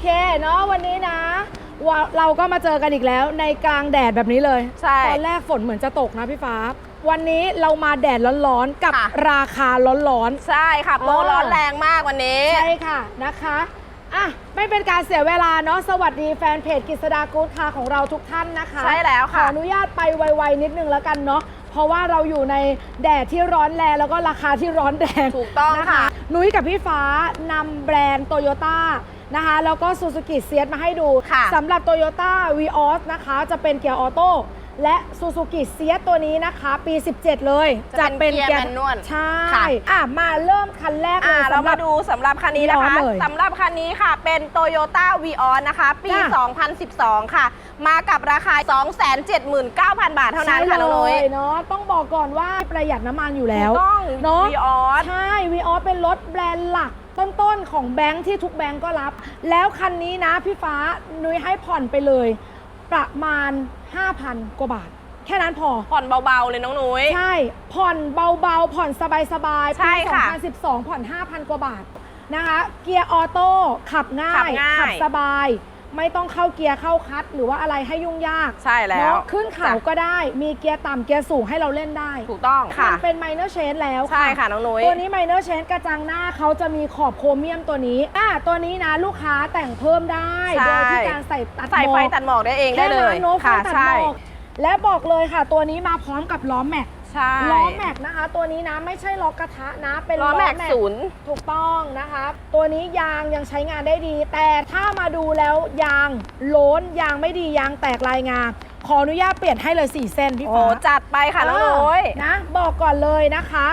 เคเนาะวันนี้นะว่าเราก็มาเจอกันอีกแล้วในกลางแดดแบบนี้เลย ใช่ ตอนแรกฝนเหมือนจะตกนะพี่ฟ้า วันนี้เรามาแดดร้อนๆกับค่ะ ราคาร้อนใช่ค่ะโปรเออร้อนแรงมากวันนี้ๆใช่ค่ะนะคะอะไม่เป็นการเสียเวลาเนาะสวัสดีแฟนเพจกิษดากู๊ดคาของเราทุกท่านนะคะใช่แล้วขอค่ะอนุญาตไปไวๆนิดนึงแล้วกันเนาะเพราะว่าเราอยู่ในแดดที่ร้อนแรงแล้วก็ราคาที่ร้อนแรงถูกต้องนค่ะ นุ้ยกับพี่ฟ้านำแบรนด์โตโยต้า นะคะ แล้วก็ซูซูกิเซียมาให้ดูค่ะสำหรับ Toyota v ีออสนะคะ จะเป็นเกียร์ออโต้ และซูซูกิเซียตัวนี้นะคะ ปี 17 เลยจะเป็นเกียร์แมนนวลใช่ค่ะ อะ มาเริ่มคันแรกเลอ่ายเราสำหรัมาบ ดูสำหรับคันนี้นะคะ Vios เลยสำหรับคันนี้ค่ะ เป็น Toyota v ีออนะคะ ปี จ้ะ 2012 ค่ะ มากับราคา 279,000 บาทเท่านั้นค่ะน้องนุ้ย ใช่เลยเนาะต้องบอกก่อนว่าประหยัดน้ำมันอยู่แล้วถูกต้องเนาะ v ีออสใช่วีออสเป็นรถแบรนด์หลักต้นๆ ของแบงค์ที่ทุกแบงค์ก็รับ แล้วคันนี้นะพี่ฟ้านุ้ยให้ผ่อนไปเลย ประมาณ 5,000 กว่าบาท แค่นั้นพอ ผ่อนเบาๆเลยน้องนุ้ย ใช่ ผ่อนเบาๆ ผ่อนสบายๆใช่ปีค่ะ 2012 ผ่อน 5,000 กว่าบาทนะคะ เกียร์ออโต้ขับง่าขัยบง่ายขับสบาย ไม่ต้องเข้าเกียร์เข้าคลัตช์หรือว่าอะไรให้ยุ่งยากใช่แล้วเนาะขึ้นเขาจ้ะก็ได้มีเกียร์ต่ำเกียร์สูงให้เราเล่นได้ถูกต้องค่ะ มันเป็นไมเนอร์เชนแล้วใช่ค่ะน้องนุ้ยตัวนี้ไมเนอร์เชนกระจังหน้าเขาจะมีขอบโครเมียมตัวนี้อ่าตัวนี้นะลูกค้าแต่งเพิ่มได้ใช่โดยที่การใส่ตัดใส่ไฟหมอกตัดหมอกได้เองได้เลยแค่นั้นโน้ตไฟค่ะตัดใช่หมอกและบอกเลยค่ะ ตัวนี้มาพร้อมกับล้อแม็ก ใช่ ล้อแม็กนะคะ ตัวนี้นะไม่ใช่ล้อกระทะนะ เป็นล้อแม็กศูนย์ถูกต้องนะคะ ตัวนี้ยางยังใช้งานได้ดี แต่ถ้ามาดูแล้วยางโล้นยางไม่ดียางแตกลายงาขออนุญาตเปลี่ยนให้เลย 4 เส้นพี่โอ้ฟ้าจัดไปค่ะน้องนุ้ยเออนะ บอกก่อนเลยนะคะ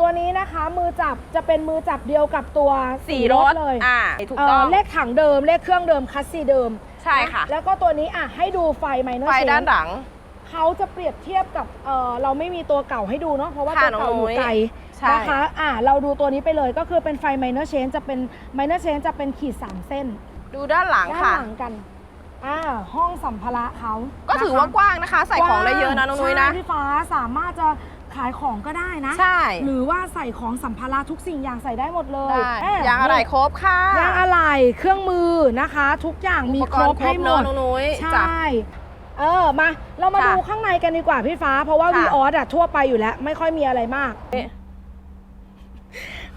ตัวนี้นะคะมือจับจะเป็นมือจับเดียวกับตัวสีรถเลยอ่าถูกเอ่อต้องเลขถังเดิมเลขเครื่องเดิมคัสซีเดิมใช่ค่ะนแล้วก็ตัวนี้อะให้ดูไฟไมเนอร์ไฟเชด้านหลัง เขาจะเปรียบเทียบกับเอ่อเราไม่มีตัวเก่าให้ดูเนาะเพราะว่าค่ะตัวเก่าอน้องนุ้ยู่ย ไกลใช่ นะคะอะเราดูตัวนี้ไปเลยก็คือเป็นไฟไมเนอร์เชนจะเป็นไมเนอร์เชนจะเป็นขีดสามเส้นดูด้านหลังด้านค่ะ หลังกันอ่าห้องสัมภาระเขาก็ถือว่ากว้างนะคะ ใส่ของได้เยอะนะน้องนุ้ยนะ ใช่พี่ฟ้าสามารถจะขายของก็ได้นะ ใช่ หรือว่าใส่ของสัมภาระทุกสิ่งอย่างใส่ได้หมดเลยได้เอ๊ยางอะไรครบค่ะยางอะไรเครื่องมือนะคะ ทุกอย่างมีอุปคกรรบณ์ครให้บหมเนาะด น้องนุ้ยใชจ้ะ่ เออมาเรามาค่ะดูข้างในกันดีกว่าพี่ฟ้า เพราะว่าค่ะ วีออสอะทั่วไปอยู่แล้ว ไม่ค่อยมีอะไรมาก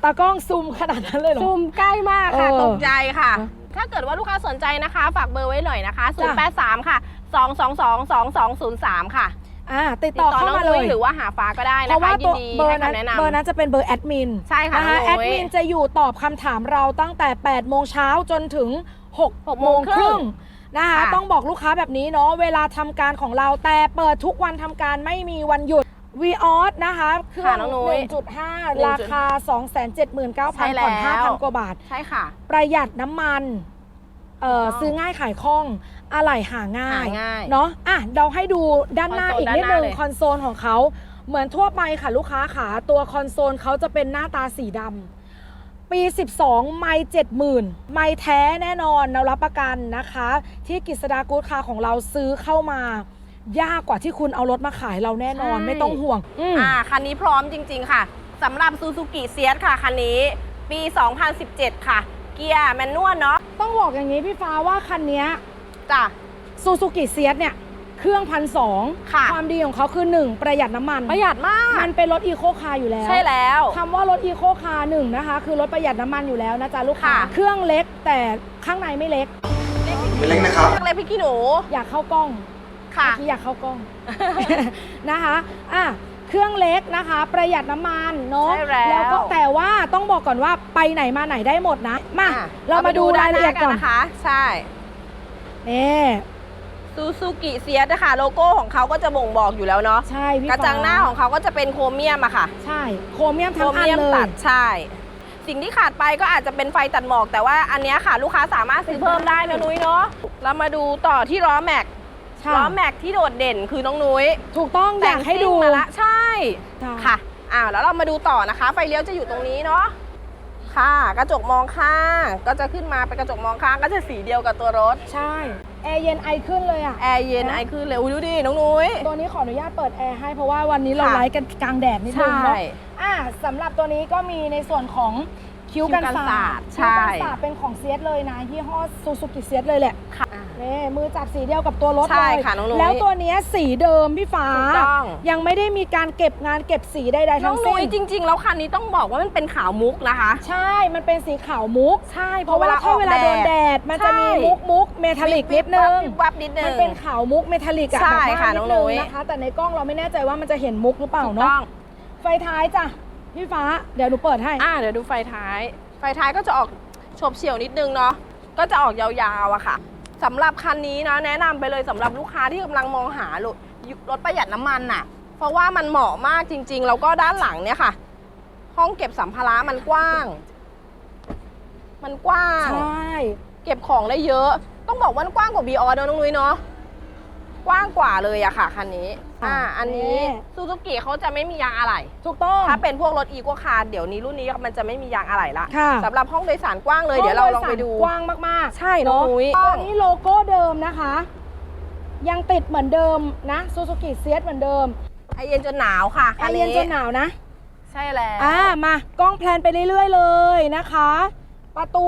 ตากล้องซูมขนาดนั้นเลยเหรอ ซูมใกล้มากค่ะ เออตกใจค่ะเออถ้าเกิดว่าลูกค้าสนใจนะคะ ฝากเบอร์ไว้หน่อยนะคะ จ้ะ 083 ค่ะ 222 2203 ค่ะอ่าติดติดต่อต่อเข้าน้องมาเลนุ้ยยหรือว่าหาฟ้าก็ได้เพนะราะคะ ว่ายิตันวดีเบอร์ให้นั้นคำแนะเบอร์นำนั้นจะเป็นเบอร์แอดมินใช่ค่ะนะคะน้องนุ้ยแอดมินจะอยู่ตอบคำถามเราตั้งแต่8โมงเช้าจนถึงหก6โมงครึ่ง นะคะค่ะ ต้องบอกลูกค้าแบบนี้เนาะเวลาทำการของเราแต่เปิดทุกวันทำการไม่มีวันหยุด v ีออสนะคะเครื่อค่ะงน้องนุ้ย1.5 ราคา279,000ใช่ผ่อนแล้ว5,000 กว่าบาท ใช่ค่ะ ประหยัดน้ำมันเอ่อถูกต้อง ซื้อง่ายขายคล่องอะไหล่หาง่ายหาง่าย เนาะอะเราให้ดูด้านหน้าคอนโซลอีกนิดด้านหนึน้างเลย คอนโซลของเขา เหมือนทั่วไปค่ะลูกค้าขาตัวคอนโซลเขาจะเป็นหน้าตาสีดำ ปี 12 ไม่70,000 ไม่แท้แน่นอนเรารับประกันนะคะ ที่กิษดากู๊ดคาของเราซื้อเข้ามายากกว่าที่คุณเอารถมาขายเราแน่นอนใช่ ไม่ต้องห่วงอืม อ่าคันนี้พร้อมจริง ๆ ค่ะสำหรับซูซูกิเซียสค่ะคันนี้ปี 2017 ค่ะ เกียร์แมนนวลเนาะต้องบอกอย่างนี้พี่ฟ้าว่าคันเนี้ยจ้ะซูซูกิเซียสเนี่ย เครื่องพันสองค่ะ ความดีของเขาคือ1ประหยัดน้ำมัน ประหยัดมาก มันเป็นรถอีโคคาร์อยู่แล้วใช่แล้ว คำว่ารถอีโคคาร์หนึ่งนะคะ คือรถประหยัดน้ำมันอยู่แล้วนะจ๊ะลูกค้า ค่ะ เครื่องเล็กแต่ข้างในไม่เล็กไม่เล็กนะครับ เล็กพี่กี้หนู อยากเข้ากล้องค่ะ เมื่อกี้อยากเข้ากล้อง นะคะอะเครื่องเล็กนะคะ ประหยัดน้ำมันเนาะใช่แล้วแล้วก็แต่ว่าต้องบอกก่อนว่าไปไหนมาไหนได้หมดนะ มาอะเรามาดูรายละเอียดก่อน นะคะ ใช่ นี่ ซูซูกิเซียสนะคะโลโก้ของเขาก็จะบ่งบอกอยู่แล้วเนาะใช่พี่กระจังฟ้หน้าของเขาก็จะเป็นโครเมียมอะค่ะ ใช่โครเมียมโคทั้รงอันเมียมเลตัยดใช่ สิ่งที่ขาดไปก็อาจจะเป็นไฟตัดหมอก แต่ว่าอันเนี้ยค่ะลูกค้าสามารถซื้อเพิ่มได้นะนุ้ยเนาะเรามาดูต่อที่ล้อแม็กค่ะล้อแม็กที่โดดเด่นคือน้องนุ้ยถูกต้องอยากให้ดูแต่งซิ่งมาละใช่ค่ะค่ะอ้าวแล้วเรามาดูต่อนะคะ ไฟเลี้ยวจะอยู่ตรงนี้เนาะค่ะ กระจกมองข้างก็จะขึ้นมาเป็นกระจกมองข้างก็จะสีเดียวกับตัวรถใช่ แอร์เย็นไอขึ้นเลยอะ แอร์เย็นไอคือเร็วดูดิ น้องนุ้ย ตัวนี้ขออนุญาตเปิดแอร์ให้เพราะว่าวันนี้เราค่ะไลฟ์กันกลางแดดนิดนึงใช่เนาะอะสำหรับตัวนี้ก็มีในส่วนของคิ้วกันคิ้วกันศาศาสสตตร์ร์ใช่คิ้วกันศาสตร์เป็นของเซียสเลยนะยี่ห้อซูซูกิเซียสเลยแหละ ค่ะ นี่มือจับสีเดียวกับตัวรถใช่เลยค่ะน้องนุ้ยแล้วตัวเนี้ยสีเดิมพี่ฟ้า ถูกต้อง ยังไม่ได้มีการเก็บงานเก็บสีใดๆน้ทั้องงนุ้สิ้ยนจริง ๆ แล้วคันนี้ต้องบอกว่ามันเป็นขาวมุกนะคะ ใช่มันเป็นสีขาวมุก ใช่เพราะว่าถ้าเวลาโดนแดดมันจะมีใช่มุกมุกเมทัลลิกนิดนึง วิบวับนิดนึง มันเป็นขาวมุกเมทัลลิกอะใช่แบบว่าค่ะนิน้ดองนึนุ้งย นะคะ แต่ในกล้องเราไม่แน่ใจว่ามันจะเห็นมุกหรือเปล่าถูกเนาะต้องไฟท้ายจ้ะพี่ฟ้าเดี๋ยวหนูเปิดให้ อ่าเดี๋ยวดูไฟท้าย ไฟท้ายก็จะออกโฉบเฉี่ยวนิดนึงเนาะก็จะออกยาวๆอะค่ะ สำหรับคันนี้นะแนะนำไปเลยสำหรับลูกค้าที่กำลังมองหารถรถประหยัดน้ำมันน่ะ เพราะว่ามันเหมาะมากจริง ๆ แล้วก็ด้านหลังเนี่ยค่ะ ห้องเก็บสัมภาระมันกว้าง มันกว้าง ใช่ เก็บของได้เยอะ ต้องบอกว่ามันกว้างกว่าบีออเนอะน้องนุ้ยเนาะ กว้างกว่าเลยอะค่ะคันนี้ อ่า อันนี้ซูซูกิเขาจะไม่มียางอะไหล่ถูกต้อง ถ้าเป็นพวกรถอีโกคาร์เดี๋ยวนี้รุ่นนี้มันจะไม่มียางอะไหล่ละค่ะ สำหรับห้องโดยสารกว้างเลยเดี๋ยวเราลองไปดู กว้างมากๆ ใช่น้องเนาะนุ้ยตัวนี้โลโก้เดิมนะคะ ยังติดเหมือนเดิมนะซูซูกิเซียสเหมือนเดิมไอเย็นจนหนาวค่ะแอร์เย็นจนหนาวนะ ใช่แล้ว อ่ามากล้องแพลนไปเรื่อยๆเลยนะคะ ประตู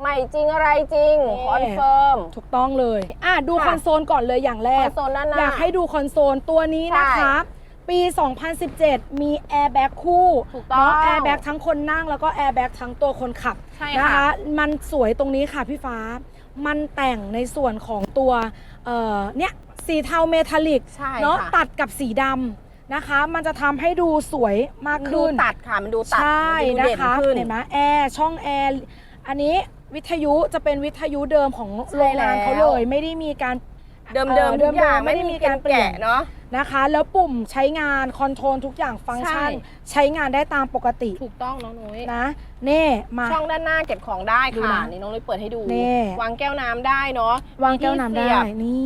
ใหม่จริงอะไรจริงนี่ คอนเฟิร์ม ถูกต้องเลย อะดูค่ะ คอนโซลก่อนเลยอย่างแรคอก นโซลด้านหน้า อยากให้ดูคอนโซลตัวนี้นะคะ ปี 2017 มีแอร์แบ็กคู่ถูกต้อง เนาะแอร์แบ็กทั้งคนนั่งแล้วก็แอร์แบ็กทั้งตัวคนขับใช่นะค่ะ คะ มันสวยตรงนี้ค่ะพี่ฟ้า มันแต่งในส่วนของตัวเอ่อเนี่ยสีเทาเมทัลลิกใช่เนาะค่ะตัดกับสีดำนะคะ มันจะทำให้ดูสวยมากมันดูขึ้น ตัดค่ะ มันดูตัดใช่มันะดูเด่คะขึ้น เห็นไหมแอร์ช่องแอร์อันนี้ วิทยุจะเป็นวิทยุเดิมของใช่โรงงานเขาแล้วเลย ไม่ได้มีการเดิมเอ่เดิอมทุกอย่างเดิมๆไม่ได้มีการแกะเนาะนะคะ แล้วปุ่มใช้งานคอนโทรลทุกอย่างฟังก์ชันใช่ใช้งานได้ตามปกติถูกต้องน้องนุ้ยนะเน่มาช่องด้านหน้าเก็บของได้ดูค่ะนะนี่น้องนุ้ยเปิดให้ดูนี่วางแก้วน้ำได้เนาะวางแก้วน้ำได้มี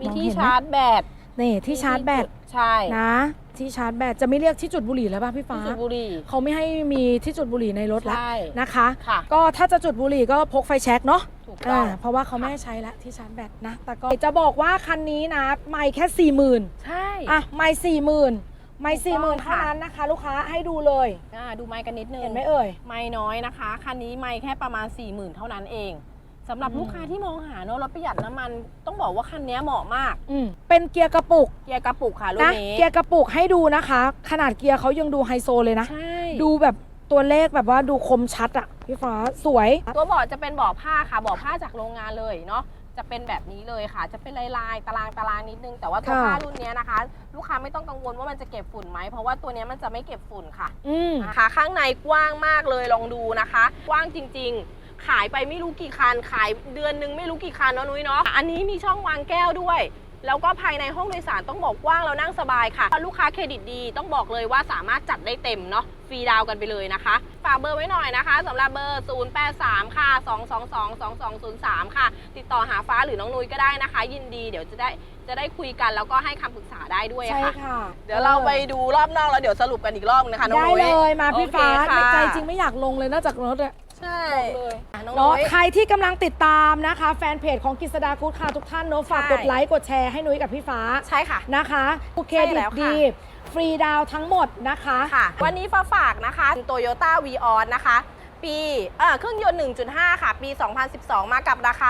ที่เสียบนี่มีมองที่เห็นไหมชาร์จแบตนี่ที่ชาร์จแบตใช่นะ ที่ชาร์จแบตจะไม่เรียกที่จุดบุหรี่แล้วป่ะพี่ฟ้าที่สูบบุหรี่เขาไม่ให้มีที่จุดบุหรี่ในรถแล้วใช่นะคะ ค่ะ ก็ถ้าจะจุดบุหรี่ก็พกไฟแช็กเนาะถูกต้ออ่างเพราะว่าเขาไม่ให้ใช้แล้วที่ชาร์จแบตนะ แต่ก็จะบอกว่าคันนี้นะ ไม่แค่สี่หมื่นใช่ อะไม่สี่หมื่นไม่ถูสี่กหต้มื่อนงเท่าค่ะนั้นนะคะ ลูกค้าให้ดูเลย อ่าดูไม้กันนิดนึงเห็นไหมเอ่ย ไม่น้อยนะคะ คันนี้ไม่แค่ประมาณ 4 0,000 เท่านั้นเอง สำหรับอืมลูกค้าที่มองหาเนอะรถประหยัดน้ำมันต้องบอกว่าคันนี้เหมาะมาก อืมเป็นเกียร์กระปุกเกียร์กระปุกค่ะรุ่นนะนี้เกียร์กระปุกให้ดูนะคะ ขนาดเกียร์เขายังดูไฮโซเลยนะ ใช่ดูแบบตัวเลขแบบว่าดูคมชัดอะพี่ฟ้าสวย ตัวเบาะจะเป็นเบาะผ้าค่ะเบาะผ้าจากโรงงานเลยเนาะจะเป็นแบบนี้เลยค่ะ จะเป็นลายลายๆตารางตารางนิดนึง แต่ว่าตัวค่ะ ผ้ารุ่นนี้นะคะ ลูกค้าไม่ต้องกังวลว่ามันจะเก็บฝุ่นไหมเพราะว่าตัวนี้มันจะไม่เก็บฝุ่นค่ะ อืม นะคะข้างในกว้างมากเลยลองดูนะคะ กว้างจริง ๆ ขายไปไม่รู้กี่คัน ขายเดือนหนึงไม่รู้กี่คันเนาะนุ้ยเนาะ อันนี้มีช่องวางแก้วด้วย แล้วก็ภายในห้องโดยสารต้องบอกกว้างแล้วนั่งสบายค่ะ ลูกค้าเครดิตดีต้องบอกเลยว่าสามารถจัดได้เต็มเนาะ ฟรีดาวน์กันไปเลยนะคะ ฝากเบอร์ไว้หน่อยนะคะสำหรับเบอร์ 083 ค่ะ 222 2203 ค่ะ ติดต่อหาฟ้าหรือน้องนุ้ยก็ได้นะคะ ยินดีเดี๋ยวจะได้จะได้คุยกันแล้วก็ให้คำปรึกษาได้ด้วยใช่ค่ะ ค่ะเดี๋ยวเราไปดูรอบนอกแล้วเดี๋ยวสรุปกันอีกรอบนึงนะคะน้องได้นุ้ย เลยมาพี่ฟ้าโอเคค่ะใจจริงไม่อยากลงเลยนอกจากรถอะ ใช่เลยอะน้องเนาะนุ้ยใครที่กำลังติดตามนะคะ แฟนเพจของกิษดากูดคาทุกท่านเนาะฝากใช่ กดไลค์กดแชร์ให้นุ้ยกับพี่ฟ้าใช่ค่ะ นะคะโอเคใช่ดีแล้วค่ะ ดีฟรีดาวน์ทั้งหมดนะคะ ค่ะ วันนี้ฟ้าฝากนะคะ Toyota v ีออนะคะ ปีเออเครื่องยนต์ 1.5 ค่ะ ปี 2012 มากับราคา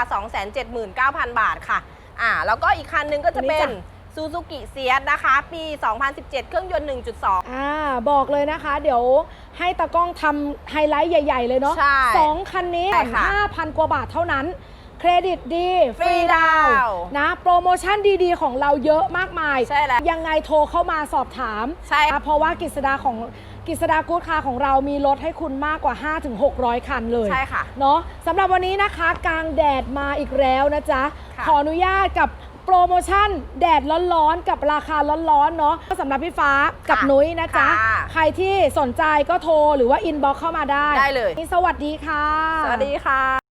279,000 บาทค่ะ อ่า แล้วก็อีกคันหนึงก็จะเป็นอันนี้ซูซูกิเซียนะคะ ปี 2017 เครื่องยนต์ 1.2 อ่าบอกเลยนะคะ เดี๋ยว ให้ตากล้องทำไฮไลท์ใหญ่ ๆ เลยเนาะใช่สองคันนี้ใช่ค่ะ5,000กว่าบาทเท่านั้น เครดิตดี ฟรีฟรีดาวน์ดาวน์นะ โปรโมชั่นดีๆ ของเราเยอะมากมาย ใช่แล้ว ยังไงโทรเข้ามาสอบถามใช่เพราะว่ากิษดาของกิษดากูดคาของเรามีรถให้คุณมากกว่า 5-600 คันเลย ใช่ค่ะ เนาะสำหรับวันนี้นะคะกลางแดดมาอีกแล้วนะจ๊ะ ค่ะ ขออนุญาตกับ โปรโมชั่นแดดร้อนๆ กับราคาร้อนๆ เนาะสำหรับพี่ฟ้ากับค่ะนุ้ยนะจ๊ะ ค่ะใครที่สนใจก็โทรหรือว่าอินบ็อกเข้ามาได้ได้เลย สวัสดีค่ะ สวัสดีค่ะ